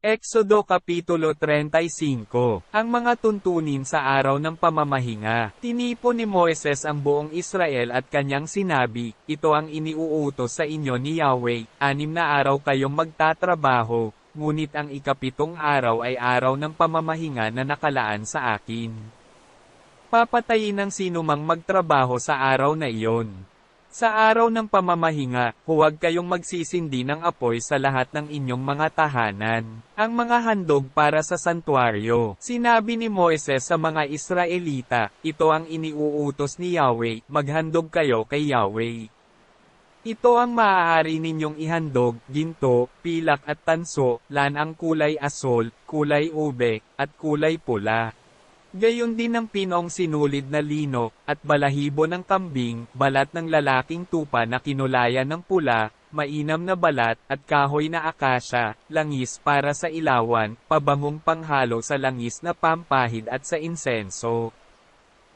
Exodo Kapitulo 35 Ang mga tuntunin sa araw ng pamamahinga. Tinipo ni Moises ang buong Israel at kanyang sinabi, Ito ang iniuutos sa inyo ni Yahweh, anim na araw kayong magtatrabaho, ngunit ang ikapitong araw ay araw ng pamamahinga na nakalaan sa akin. Papatayin ng sinumang magtrabaho sa araw na iyon. Sa araw ng pamamahinga, huwag kayong magsisindi ng apoy sa lahat ng inyong mga tahanan. Ang mga handog para sa santuaryo. Sinabi ni Moises sa mga Israelita, ito ang iniuutos ni Yahweh, maghandog kayo kay Yahweh. Ito ang maaari ninyong ihandog, ginto, pilak at tanso, lan ang kulay asol, kulay ube, at kulay pula. Gayon din ang pinong sinulid na lino, at balahibo ng kambing, balat ng lalaking tupa na kinulayan ng pula, mainam na balat, at kahoy na akasya, langis para sa ilawan, pabangong panghalo sa langis na pampahid at sa insenso.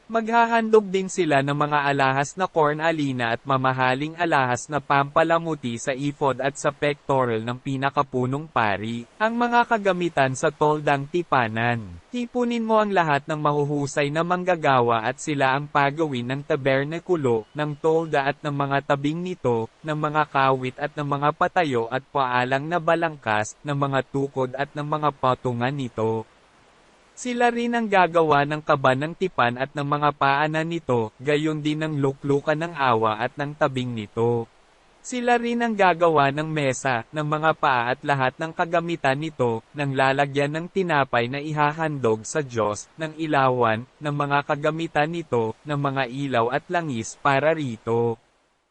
Maghahandog din sila ng mga alahas na corn alina at mamahaling alahas na pampalamuti sa ephod at sa pectoral ng pinakapunong pari, ang mga kagamitan sa toldang tipanan. Tipunin mo ang lahat ng mahuhusay na manggagawa at sila ang pagawin ng tabernekulo, ng tolda at ng mga tabing nito, ng mga kawit at ng mga patayo at paalang na balangkas, ng mga tukod at ng mga patungan nito. Sila rin ang gagawa ng kaba ng tipan at ng mga paanan nito, gayon din ng luklukan ng awa at ng tabing nito. Sila rin ang gagawa ng mesa, ng mga paa at lahat ng kagamitan nito, ng lalagyan ng tinapay na ihahandog sa Diyos, ng ilawan, ng mga kagamitan nito, ng mga ilaw at langis para rito.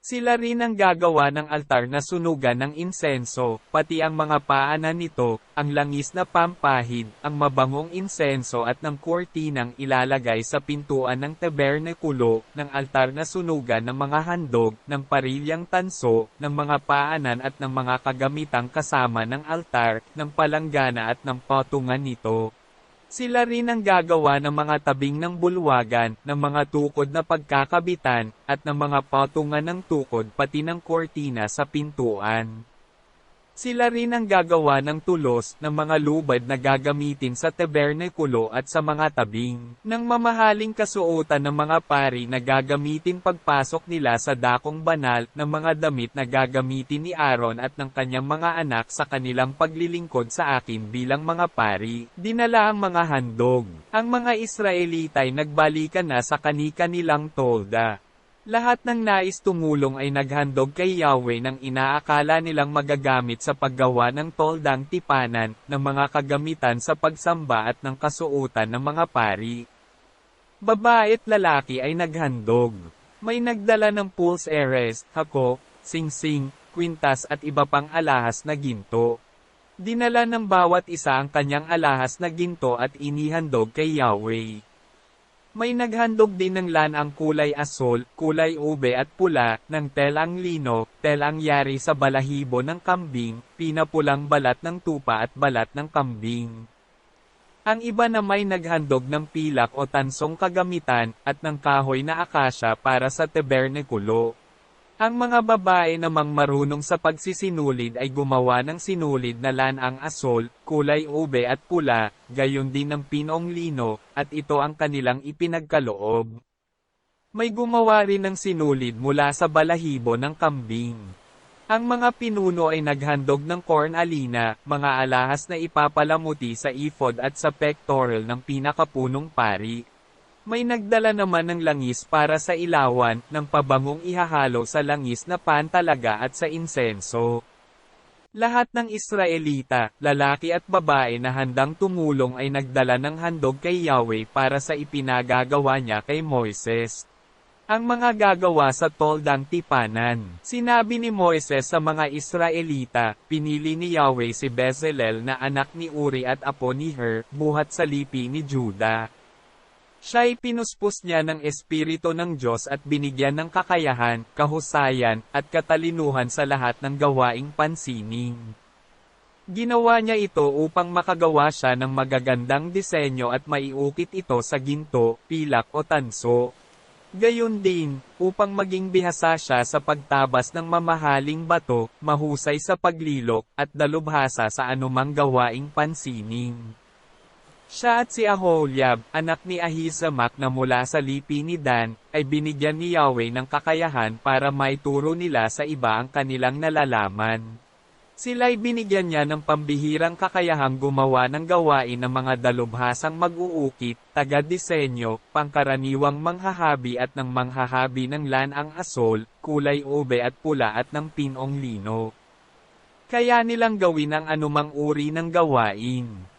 Sila rin ang gagawa ng altar na sunugan ng insenso, pati ang mga paanan nito, ang langis na pampahid, ang mabangong insenso at ng kurtinang ilalagay sa pintuan ng tabernekulo, ng altar na sunugan ng mga handog, ng parilyang tanso, ng mga paanan at ng mga kagamitang kasama ng altar, ng palanggana at ng patungan nito. Sila rin ang gagawa ng mga tabing ng bulwagan, ng mga tukod na pagkakabitan, at ng mga patungan ng tukod pati ng kortina sa pintuan. Sila rin ang gagawa ng tulos, ng mga lubad na gagamitin sa tabernekulo at sa mga tabing, ng mamahaling kasuotan ng mga pari na gagamitin pagpasok nila sa dakong banal, ng mga damit na gagamitin ni Aaron at ng kanyang mga anak sa kanilang paglilingkod sa akin bilang mga pari. Dinala ang mga handog. Ang mga Israelita ay nagbalikan na sa kani-kanilang tolda. Lahat ng nais tumulong ay naghandog kay Yahweh ng inaakala nilang magagamit sa paggawa ng toldang tipanan, ng mga kagamitan sa pagsamba at ng kasuotan ng mga pari. Babae at lalaki ay naghandog. May nagdala ng pulse eres, hako, singsing, kwintas at iba pang alahas na ginto. Dinala ng bawat isa ang kanyang alahas na ginto at inihandog kay Yahweh. May naghandog din ng lanang kulay asol, kulay ube at pula, ng telang lino, telang yari sa balahibo ng kambing, pinapulang balat ng tupa at balat ng kambing. Ang iba na may naghandog ng pilak o tansong kagamitan, at ng kahoy na akasya para sa tabernekulo. Ang mga babae namang marunong sa pagsisinulid ay gumawa ng sinulid na lanang asol, kulay ube at pula, gayon din ng pinong lino, at ito ang kanilang ipinagkaloob. May gumawa rin ng sinulid mula sa balahibo ng kambing. Ang mga pinuno ay naghandog ng corn alina, mga alahas na ipapalamuti sa ephod at sa pectoral ng pinakapunong pari, may nagdala naman ng langis para sa ilawan, ng pabangong ihahalo sa langis na pantalaga at sa insenso. Lahat ng Israelita, lalaki at babae na handang tumulong ay nagdala ng handog kay Yahweh para sa ipinagagawa niya kay Moises. Ang mga gagawa sa toldang tipanan. Sinabi ni Moises sa mga Israelita, pinili ni Yahweh si Bezalel na anak ni Uri at apo ni Her, buhat sa lipi ni Judah. Siya'y pinuspos niya ng Espiritu ng Diyos at binigyan ng kakayahan, kahusayan, at katalinuhan sa lahat ng gawaing pansining. Ginawa niya ito upang makagawa siya ng magagandang disenyo at maiukit ito sa ginto, pilak o tanso. Gayon din, upang maging bihasa siya sa pagtabas ng mamahaling bato, mahusay sa paglilok, at dalubhasa sa anumang gawaing pansining. Siya at si Aholiab, anak ni Ahisamak na mula sa lipi ni Dan, ay binigyan ni Yahweh ng kakayahan para maituro nila sa iba ang kanilang nalalaman. Sila'y binigyan niya ng pambihirang kakayahang gumawa ng gawain ng mga dalubhasang mag-uukit, taga-disenyo, pangkaraniwang manghahabi at ng manghahabi ng lanang asol, kulay ube at pula at ng pinong lino. Kaya nilang gawin ang anumang uri ng gawain.